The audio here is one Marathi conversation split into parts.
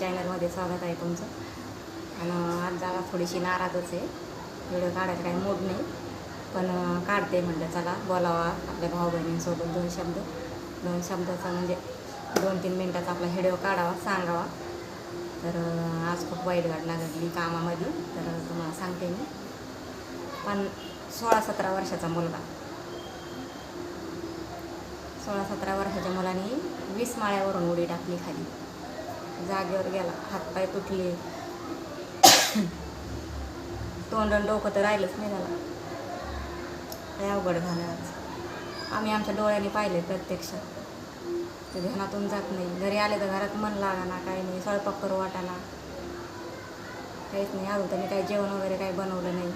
चॅनलमध्ये स्वागत आहे तुमचं. आणि आज जरा थोडीशी नाराजच आहे. व्हिडिओ काढायचं काही मूड नाही. पण काढते म्हटलं चला बोलावा आपल्या भाऊ बहिणींसोबत दोन शब्द. दोन शब्दाचा म्हणजे दोन तीन मिनटाचा आपला व्हिडिओ काढावा सांगावा. तर आज खूप वाईट घटना घडली कामामध्ये. तर तुम्हाला सांगते मी. पण सोळा सतरा वर्षाचा मुलगा. सोळा सतरा वर्षाच्या मुलाने वीस माळ्यावरून उडी टाकली खाली. जागेवर गेला. हातपाय तुटले. तोंडण डोकं तर राहिलंच नाही त्याला. लय अवघड झालं आज. आम्ही आमच्या डोळ्यांनी पाहिले प्रत्यक्ष. ते ध्यानातून जात नाही. घरी आले तर घरात मन लागा ना काही नाही. स्वयंपाक करू वाटाना. काहीच नाही. आलो तर मी काही जेवण वगैरे काही बनवलं नाही.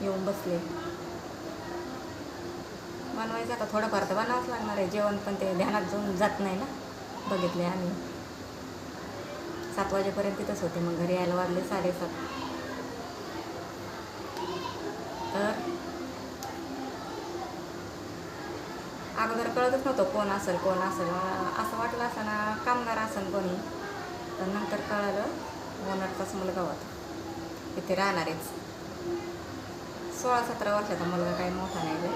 येऊन बसले. बनवायचं आता थोडंफार तर बनावंच लागणार आहे. जेवण पण ते ध्यानात जाऊन जात नाही ना? बघितले आम्ही. सात वाजेपर्यंत तिथंच होते. मग घरी यायला वाजले साडेसात. तर अगोदर कळतच नव्हतं कोण असेल कोण असेल. असं वाटलं असं ना कामगार असेल कोणी तर नंतर कळालं ओनरचाच मुलगा होता. तिथे राहणारेच सोळा सतरा वर्षाचा मुलगा काही मोठा नाही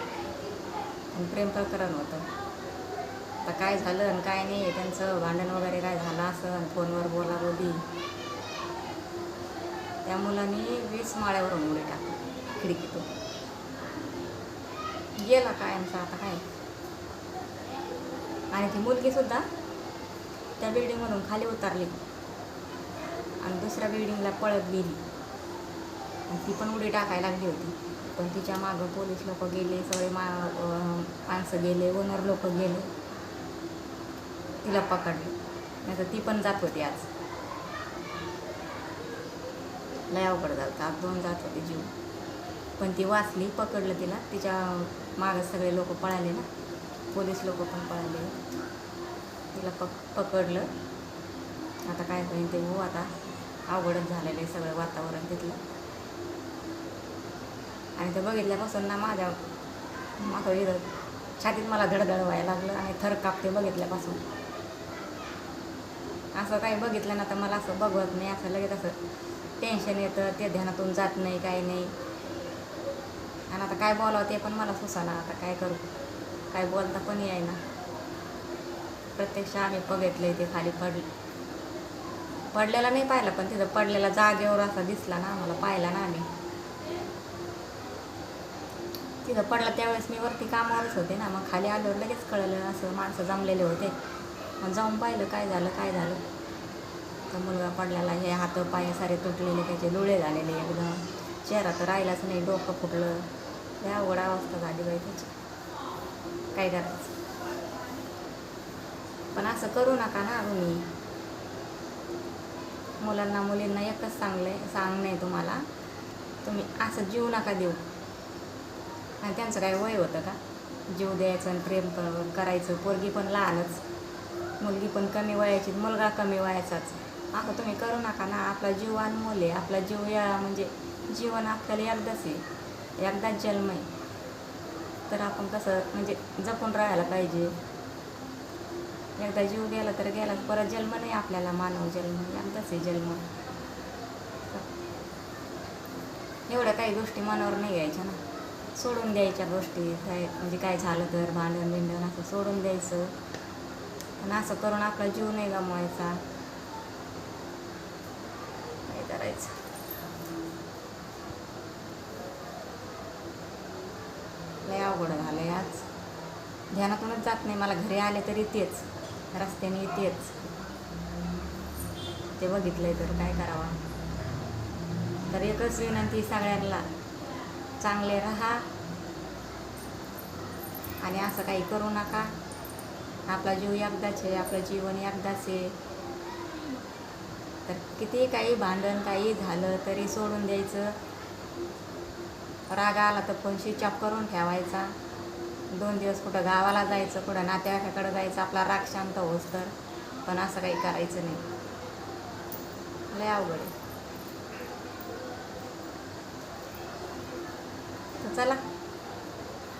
आणि प्रेम प्रकरण होतं. आता काय झालं आणि काय नाही त्यांचं भांडण वगैरे काय झालं असं फोनवर बोला बोली. त्या मुलाने वीस माळ्यावरून उडी टाकली खिडकीतून. गेला कायमचा आता काय? आणि ती मुलगीसुद्धा त्या बिल्डिंगमधून खाली उतरली. आणि दुसऱ्या बिल्डिंगला पळत गेली. आणि ती पण उडी टाकायला लागली होती. पण तिच्या मागं पोलीस लोक गेले सगळे मा माणसं गेले ओनर लोक गेले. तिला पकडली. नाही तर ती पण जात होती आज. लय अवघड झालं आज दोन जात होते जीव. पण ती वाचली पकडलं तिला. तिच्या मागं सगळे लोक पळाले ना. पोलीस लोक पण पळाले. तिला पक पकडलं. आता काय करेन ते हो आता. अवघडच झालेलं आहे सगळं वातावरण तिथलं. आणि ते बघितल्यापासून ना माझ्या माझं छातीत मला धडधड व्हायला लागलं आणि थर कापते बघितल्यापासून. असं काही बघितलं ना तर मला असं बघवत नाही असं लगेच असं टेन्शन येतं ते ध्यानातून जात नाही काही नाही. आणि आता काय बोलावं ते पण मला सुसाना आता काय करू? काय बोलता पण यायना प्रत्यक्ष आम्ही बघितलं ते खाली पड पडलेला नाही पाहिला पण तिथं पडलेला जागेवर असा दिसला ना आम्हाला पाहिला ना आम्ही. तिथं पडला त्यावेळेस मी वरती कामावरच होते ना मग खाली आल्यावर लगेच कळलं असं माणसं जमलेले होते. मग जाऊन पाहिलं काय झालं काय झालं. तर मुलगा पडलेला हे हात पाय सारे तुटलेले त्याचे डोळे झालेले एकदम. चेहरा तर राहिलाच नाही डोकं फुटलं. या अवघड अवस्था झाली बाई त्याची. काय करायचं? पण असं करू नका ना तुम्ही. मुलांना मुलींना एकच सांगलंय सांगणं आहे तुम्हाला. तुम्ही असं जीव नका देऊ. आणि त्यांचं काय वय होतं का? जीव द्यायचं आणि प्रेम करायचं. पोरगी पण लहानच. मुलगी पण कमी वयाची मुलगा कमी वयाचाच. आता तुम्ही करू नका ना. आपला जीव अनमोल आहे. आपला जीव या म्हणजे जीवन आपल्याला एकदाच आहे. एकदाच जन्म आहे. तर आपण कसं म्हणजे जपून राहायला पाहिजे. एकदा जीव गेला तर गेला. परत जन्म नाही आपल्याला. मानव जन्म. एकदाच आहे जन्म. एवढ्या काही गोष्टी मनावर नाही घ्यायच्या ना. सोडून द्यायच्या गोष्टी. काय म्हणजे काय झालं तर भांडण बिंडण असं सोडून द्यायचं. आणि असं करून आपला जीव नाही गमवायचा. नाही करायचं. लय अवघड झालंय आज. ध्यानातूनच जात नाही. मला घरी आले तरी तेच. रस्त्याने येतेच ते बघितलंय तर काय करावा. तर एकच विनंती सगळ्यांना. चांगले राहा. आणि असं काही करू नका. आपला जीव एकदाच आहे आपलं जीवन एकदाच आहे. तर किती काही भांडण काही झालं तरी सोडून द्यायचं. राग आला तर फोन स्विच ऑफ करून ठेवायचा. दोन दिवस कुठं गावाला जायचं कुठं नातेवाईकाकडे जायचं आपला राग शांत होस तर. पण असं काही करायचं नाही. लय अवघड आहे. तर चला.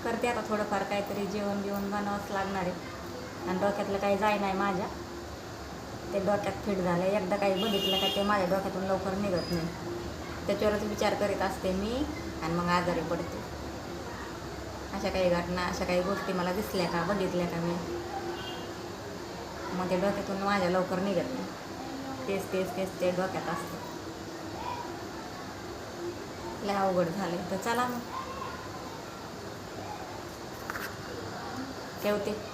करते आता थोडंफार काहीतरी जेवण बिवण बनवावंच लागणार आहे. आणि डोक्यातलं काही जाय नाही माझ्या. ते डोक्यात फिट झालं. एकदा काही बघितलं का ते माझ्या डोक्यातून लवकर निघत नाही. त्याच्यावरच विचार करीत असते मी आणि मग आजारी पडते. अशा काही घटना अशा काही गोष्टी मला दिसल्या का बघितल्या का मी? मग ते डोक्यातून माझ्या लवकर निघत नाही. तेच तेच तेच ते डोक्यात असतं. लय अवघड झाले तर चला मग. ठेवते.